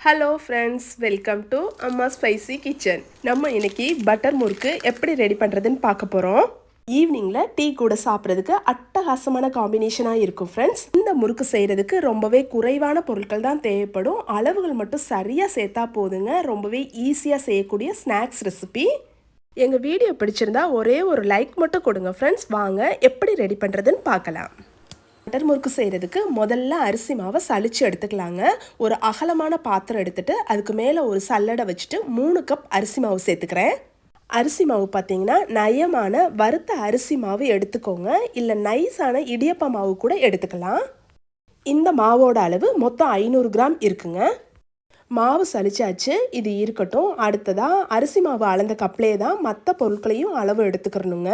Hello friends welcome to Amma spicy kitchen நம்ம இன்னைக்கு butter முறுக்கு எப்படி ரெடி பண்ணுறதுன்னு பார்க்க போகிறோம் ஈவினிங்கில் டீ கூட சாப்பிட்றதுக்கு அட்டகாசமான காம்பினேஷனாக இருக்கும் ஃப்ரெண்ட்ஸ் இந்த முறுக்கு செய்கிறதுக்கு ரொம்பவே குறைவான பொருட்கள் தான் தேவைப்படும். அளவுகள் மட்டும் சரியாக சேர்த்தா போதுங்க. ரொம்பவே ஈஸியாக செய்யக்கூடிய ஸ்நாக்ஸ் ரெசிபி எங்கள் வீடியோ பிடிச்சிருந்தா ஒரே ஒரு லைக் மட்டும் கொடுங்க ஃப்ரெண்ட்ஸ் வாங்க எப்படி ரெடி பண்ணுறதுன்னு பார்க்கலாம். பட்டர் முறுக்கு செய்கிறதுக்கு முதல்ல அரிசி மாவை சளிச்சு எடுத்துக்கலாங்க. ஒரு அகலமான பாத்திரம் எடுத்துட்டு அதுக்கு மேலே ஒரு சல்லடை வச்சுட்டு மூணு கப் அரிசி மாவு சேர்த்துக்கிறேன். அரிசி மாவு பார்த்தீங்கன்னா நயமான வறுத்த அரிசி மாவு எடுத்துக்கோங்க. இல்லை நைஸான இடியப்ப மாவு கூட எடுத்துக்கலாம். இந்த மாவோட அளவு மொத்தம் ஐநூறு கிராம் இருக்குங்க. மாவு சலிச்சாச்சு இது இருக்கட்டும். அடுத்ததாக அரிசி மாவு அளந்த கப்லே தான் மற்ற பொருட்களையும் அளவு எடுத்துக்கிறணுங்க.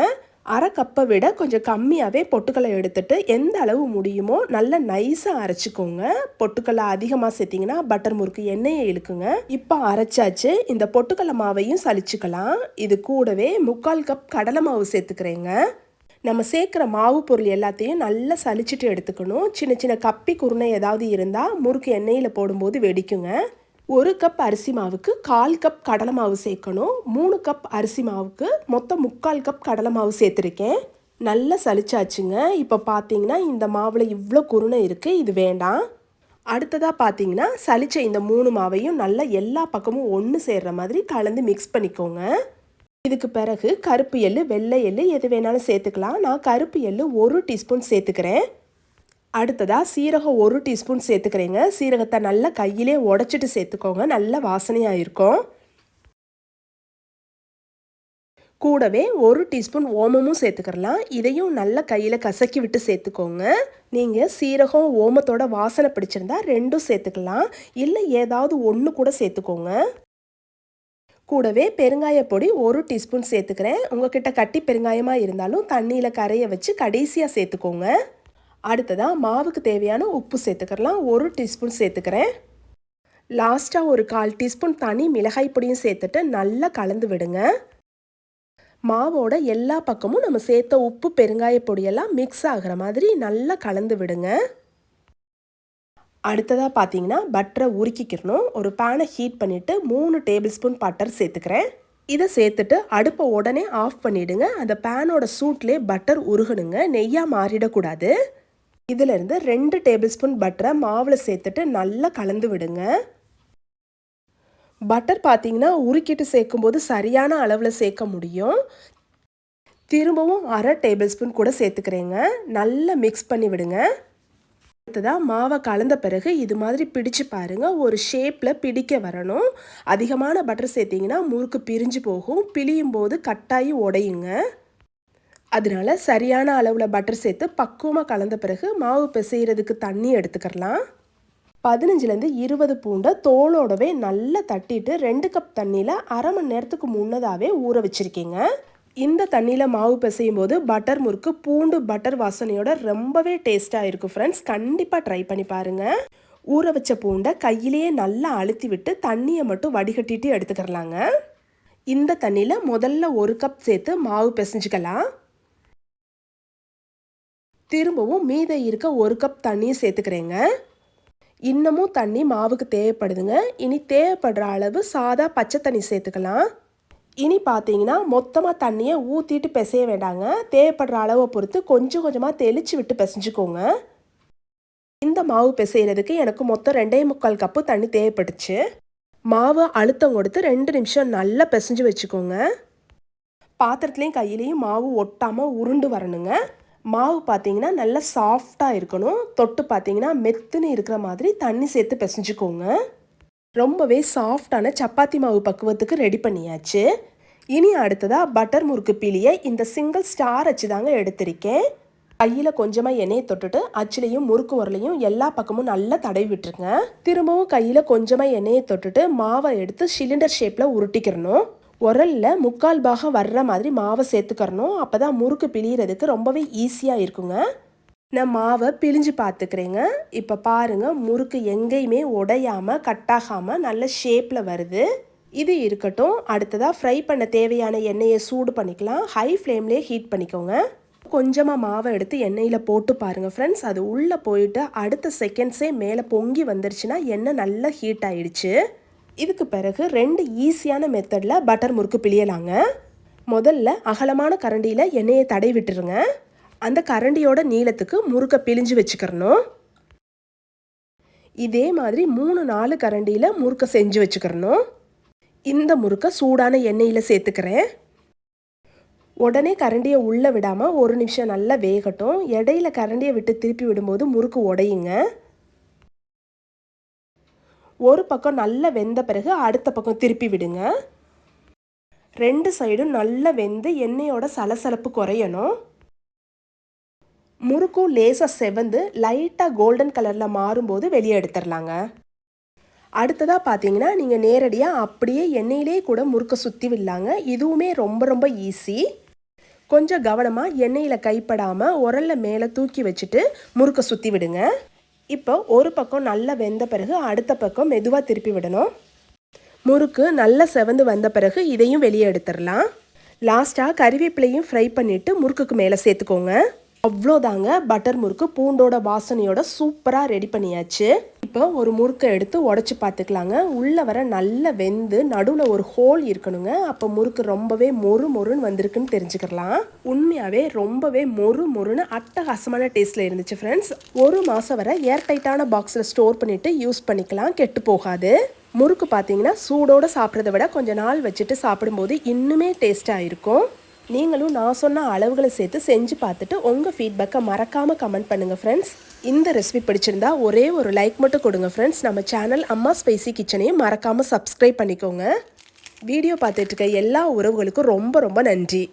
அரை கப்பை விட கொஞ்சம் கம்மியாகவே பொட்டுக்கலை எடுத்துட்டு எந்த அளவு முடியுமோ நல்ல நைஸாக அரைச்சிக்கோங்க. பொட்டுக்கலை அதிகமாக சேர்த்திங்கன்னா பட்டர் முறுக்கு எண்ணெயை இழுக்குங்க. இப்போ அரைச்சாச்சு. இந்த பொட்டுக்கலை மாவையும் சலிச்சுக்கலாம் இது கூடவே முக்கால் கப் கடலை மாவு சேர்த்துக்கிறேங்க. நம்ம சேர்க்குற மாவு பொருள் எல்லாத்தையும் நல்லா சலிச்சிட்டு எடுத்துக்கணும். சின்ன சின்ன கப்பி குருணை ஏதாவது இருந்தால் முறுக்கு எண்ணெயில் போடும்போது வெடிக்குங்க. ஒரு கப் அரிசி மாவுக்கு கால் கப் கடலை மாவு சேர்க்கணும். மூணு கப் அரிசி மாவுக்கு மொத்தம் முக்கால் கப் கடலை மாவு சேர்த்துருக்கேன். நல்லா சலிச்சாச்சுங்க இப்போ பார்த்தீங்கன்னா இந்த மாவில் இவ்வளோ குருணை இருக்குது இது வேண்டாம். அடுத்ததாக பார்த்தீங்கன்னா சளிச்ச இந்த மூணு மாவையும் நல்லா எல்லா பக்கமும் ஒன்று சேர்கிற மாதிரி கலந்து மிக்ஸ் பண்ணிக்கோங்க. இதுக்கு பிறகு கருப்பு எள்ளு வெள்ளை எள்ளு எது வேணாலும் சேர்த்துக்கலாம். நான் கருப்பு எள்ளு ஒரு டீஸ்பூன் சேர்த்துக்கிறேன். அடுத்ததாக சீரகம் ஒரு டீஸ்பூன் சேர்த்துக்கிறேங்க. சீரகத்தை நல்லா கையிலே உடச்சிட்டு சேர்த்துக்கோங்க. நல்ல வாசனையாக இருக்கும். கூடவே ஒரு டீஸ்பூன் ஓமமும் சேர்த்துக்கிறலாம். இதையும் நல்லா கையில் கசக்கி விட்டு சேர்த்துக்கோங்க. நீங்கள் சீரகம் ஓமத்தோட வாசனை பிடிச்சிருந்தா ரெண்டும் சேர்த்துக்கலாம். இல்லை ஏதாவது ஒன்று கூட சேர்த்துக்கோங்க. கூடவே பெருங்காய பொடி ஒரு டீஸ்பூன் சேர்த்துக்கிறேன். உங்ககிட்ட கட்டி பெருங்காயமாக இருந்தாலும் தண்ணியில் கரையை வச்சு கடைசியாக சேர்த்துக்கோங்க. அடுத்ததாக மாவுக்கு தேவையான உப்பு சேர்த்துக்கலாம். ஒரு டீஸ்பூன் சேர்த்துக்கிறேன். லாஸ்ட்டாக ஒரு கால் டீஸ்பூன் தனி மிளகாய் பொடியும் சேர்த்துட்டு நல்லா கலந்து விடுங்க. மாவோட எல்லா பக்கமும் நம்ம சேர்த்த உப்பு பெருங்காய பொடியெல்லாம் மிக்ஸ் ஆகிற மாதிரி நல்லா கலந்து விடுங்க. அடுத்ததாக பார்த்தீங்கன்னா பட்டரை உருக்கிக்கிறணும் ஒரு பேனை ஹீட் பண்ணிவிட்டு மூணு டேபிள் ஸ்பூன் பட்டர் சேர்த்துக்கிறேன். இதை சேர்த்துட்டு அடுப்பை உடனே ஆஃப் பண்ணிவிடுங்க அந்த பேனோட சூட்லேயே பட்டர் உருகணுங்க. நெய்யாக மாறிடக்கூடாது. இதிலிருந்து ரெண்டு டேபிள் ஸ்பூன் பட்டரை மாவில் சேர்த்துட்டு நல்லா கலந்து விடுங்க. பட்டர் பார்த்தீங்கன்னா உருக்கிட்டு சேர்க்கும்போது சரியான அளவில் சேர்க்க முடியும். திரும்பவும் அரை டேபிள் ஸ்பூன் கூட சேர்த்துக்கிறேங்க. நல்லா மிக்ஸ் பண்ணி விடுங்க. அடுத்ததாக மாவை கலந்த பிறகு இது மாதிரி பிடிச்சு பாருங்கள் ஒரு ஷேப்பில் பிடிக்க வரணும். அதிகமான பட்டர் சேர்த்திங்கன்னா முறுக்கு பிரிஞ்சு போகும். பிழியும் போது கட்டாயி உடையுங்க. அதனால சரியான அளவில் பட்டர் சேர்த்து பக்குவமாக கலந்த பிறகு மாவு பிசைகிறதுக்கு தண்ணி எடுத்துக்கலாம் பதினஞ்சுலேருந்து இருபது பூண்டை தோலோடவே நல்லா தட்டிட்டு ரெண்டு கப் தண்ணியில் அரை மணி நேரத்துக்கு முன்னதாகவே ஊற வச்சுருக்கீங்க. இந்த தண்ணியில் மாவு பிசையும் போது பட்டர் முறுக்கு பூண்டு பட்டர் வாசனையோட ரொம்பவே டேஸ்ட்டாக இருக்கும் ஃப்ரெண்ட்ஸ் கண்டிப்பாக ட்ரை பண்ணி பாருங்கள் ஊற வச்ச பூண்டை கையிலேயே நல்லா அழுத்தி விட்டு தண்ணியை மட்டும் வடிகட்டிட்டு எடுத்துக்கிறலாங்க. இந்த தண்ணியில் முதல்ல ஒரு கப் சேர்த்து மாவு பிசைஞ்சுக்கலாம். திரும்பவும் மீத இருக்க ஒரு கப் தண்ணியும் சேர்த்துக்கிறேங்க. இன்னமும் தண்ணி மாவுக்கு தேவைப்படுதுங்க. இனி தேவைப்படுற அளவு சாதா பச்சை தண்ணி சேர்த்துக்கலாம். இனி பார்த்தீங்கன்னா மொத்தமாக தண்ணியை ஊற்றிட்டு பிசைய வேண்டாங்க. தேவைப்படுற அளவை பொறுத்து கொஞ்சம் கொஞ்சமாக தெளித்து விட்டு பிசைஞ்சுக்கோங்க. இந்த மாவு பிசைகிறதுக்கு எனக்கு மொத்தம் ரெண்டே முக்கால் கப்பு தண்ணி தேவைப்பட்டுச்சு. மாவு அழுத்தம் கொடுத்து ரெண்டு நிமிஷம் நல்லா பிசைஞ்சு வச்சுக்கோங்க. பாத்திரத்துலேயும் கையிலையும் மாவு ஒட்டாமல் உருண்டு வரணுங்க. மாவு பார்த்தீங்கன்னா நல்லா சாஃப்டாக இருக்கணும். தொட்டு பார்த்தீங்கன்னா மெத்துன்னு இருக்கிற மாதிரி தண்ணி சேர்த்து பிசைஞ்சுக்கோங்க. ரொம்பவே சாஃப்டான சப்பாத்தி மாவு பக்குவத்துக்கு ரெடி பண்ணியாச்சு. இனி அடுத்ததாக பட்டர் முறுக்கு பிளியை இந்த சிங்கிள் ஸ்டார் அச்சு தாங்க எடுத்திருக்கேன். கையில் கொஞ்சமாக எண்ணெயை தொட்டுட்டு அச்சுலையும் முறுக்கு உரலையும் எல்லா பக்கமும் நல்லா தடவி விட்டுருங்க. திரும்பவும் கையில் கொஞ்சமாக எண்ணெயை தொட்டுட்டு மாவை எடுத்து சிலிண்டர் ஷேப்பில் உருட்டிக்கிறணும் உரலில் முக்கால் பாகம் வர்ற மாதிரி மாவை சேர்த்துக்கிறணும். அப்போ தான் முறுக்கு பிழியறதுக்கு ரொம்பவே ஈஸியாக இருக்குங்க. நான் மாவை பிழிஞ்சு பார்த்துக்கிறேங்க இப்போ பாருங்கள் முறுக்கு எங்கேயுமே உடையாமல் கட்டாகாமல் நல்ல ஷேப்பில் வருது. இது இருக்கட்டும் அடுத்ததாக ஃப்ரை பண்ண தேவையான எண்ணெயை சூடு பண்ணிக்கலாம். ஹை ஃப்ளேம்லேயே ஹீட் பண்ணிக்கோங்க. கொஞ்சமாக மாவை எடுத்து எண்ணெயில் போட்டு பாருங்கள் ஃப்ரெண்ட்ஸ் அது உள்ளே போயிட்டு அடுத்த செகண்ட்ஸே மேலே பொங்கி வந்துருச்சுன்னா எண்ணெய் நல்லா ஹீட் ஆயிடுச்சு. இதுக்கு பிறகு ரெண்டு ஈஸியான மெத்தடில் பட்டர் முறுக்கு பிழியலாங்க. முதல்ல அகலமான கரண்டியில் எண்ணெயை தடை விட்டுருங்க. அந்த கரண்டியோட நீளத்துக்கு முறுக்கை பிழிஞ்சு வச்சுக்கிறணும். இதே மாதிரி மூணு நாலு கரண்டியில் முறுக்கை செஞ்சு வச்சுக்கிறணும். இந்த முறுக்கை சூடான எண்ணெயில் சேர்த்துக்கிறேன். உடனே கரண்டியை உள்ளே விடாமல் ஒரு நிமிஷம் நல்லா வேகட்டும். இடையில கரண்டியை விட்டு திருப்பி விடும்போது முறுக்கு உடையுங்க. ஒரு பக்கம் நல்லா வெந்த பிறகு அடுத்த பக்கம் திருப்பி விடுங்க. ரெண்டு சைடும் நல்லா வெந்து எண்ணெயோட சலசலப்பு குறையணும். முறுக்கும் லேசாக செவந்து லைட்டாக கோல்டன் கலரில் மாறும்போது வெளியே எடுத்துடலாங்க. அடுத்ததாக பார்த்தீங்கன்னா நீங்கள் நேரடியாக அப்படியே எண்ணெயிலே கூட முறுக்கை சுற்றி விடலாங்க. இதுவுமே ரொம்ப ரொம்ப ஈஸி கொஞ்சம் கவனமாக எண்ணெயில் கைப்படாமல் உரல்ல மேலே தூக்கி வச்சுட்டு முறுக்கை சுற்றி விடுங்க. இப்போ ஒரு பக்கம் நல்லா வெந்த பிறகு அடுத்த பக்கம் மெதுவாக திருப்பி விடணும். முறுக்கு நல்லா செவந்து வந்த பிறகு இதையும் வெளியே எடுத்துடலாம். லாஸ்ட்டாக கறிவேப்பிலையும் ஃப்ரை பண்ணிவிட்டு முறுக்குக்கு மேலே சேர்த்துக்கோங்க. அவ்வளோதாங்க பட்டர் முறுக்கு பூண்டோட வாசனையோட சூப்பராக ரெடி பண்ணியாச்சு. இப்போ ஒரு முறுக்கை எடுத்து உடச்சி பார்த்துக்கலாங்க. உள்ளே வர நல்ல வெந்து நடுவில் ஒரு ஹோல் இருக்கணுங்க. அப்போ முறுக்கு ரொம்பவே மொறு மொறுன்னு வந்திருக்குன்னு தெரிஞ்சுக்கலாம் உண்மையாகவே ரொம்பவே மொறு மொறுன்னு அட்டகாசமான டேஸ்ட்டில் இருந்துச்சு ஃப்ரெண்ட்ஸ் ஒரு மாதம் வரை ஏர்டைட்டான பாக்ஸில் ஸ்டோர் பண்ணிவிட்டு யூஸ் பண்ணிக்கலாம். கெட்டு போகாது. முறுக்கு பார்த்தீங்கன்னா சூடோடு சாப்பிட்றத விட கொஞ்சம் நாள் வச்சுட்டு சாப்பிடும்போது இன்னுமே டேஸ்ட்டாக இருக்கும். நீங்களும் நான் சொன்ன அளவுகளை சேர்த்து செஞ்சு பார்த்துட்டு உங்கள் ஃபீட்பேக்கை மறக்காமல் கமெண்ட் பண்ணுங்கள் ஃப்ரெண்ட்ஸ் இந்த ரெசிபி பிடிச்சிருந்தா ஒரே ஒரு லைக் மட்டும் கொடுங்க ஃப்ரெண்ட்ஸ் நம்ம சேனல் அம்மா ஸ்பைசி கிச்சனையும் மறக்காமல் சப்ஸ்கிரைப் பண்ணிக்கோங்க. வீடியோ பார்த்துட்டு இருக்க எல்லா உறவுகளுக்கும் ரொம்ப ரொம்ப நன்றி.